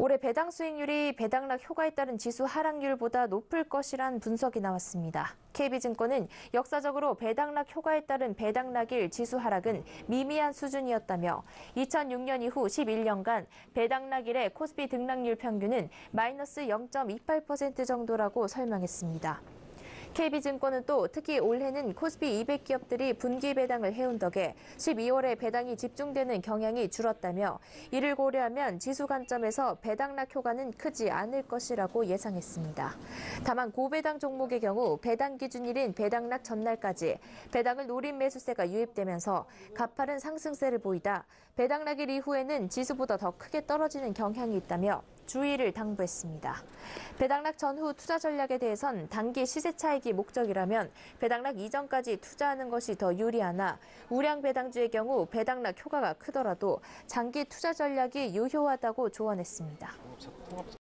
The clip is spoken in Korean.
올해 배당 수익률이 배당락 효과에 따른 지수 하락률보다 높을 것이란 분석이 나왔습니다. KB증권은 역사적으로 배당락 효과에 따른 배당락일 지수 하락은 미미한 수준이었다며 2006년 이후 11년간 배당락일의 코스피 등락률 평균은 마이너스 0.28% 정도라고 설명했습니다. KB증권은 또 특히 올해는 코스피 200 기업들이 분기 배당을 해온 덕에 12월에 배당이 집중되는 경향이 줄었다며 이를 고려하면 지수 관점에서 배당락 효과는 크지 않을 것이라고 예상했습니다. 다만 고배당 종목의 경우 배당 기준일인 배당락 전날까지 배당을 노린 매수세가 유입되면서 가파른 상승세를 보이다 배당락일 이후에는 지수보다 더 크게 떨어지는 경향이 있다며 주의를 당부했습니다. 배당락 전후 투자 전략에 대해선 단기 시세 차익 이 목적이라면 배당락 이전까지 투자하는 것이 더 유리하나 우량 배당주의 경우 배당락 효과가 크더라도 장기 투자 전략이 유효하다고 조언했습니다.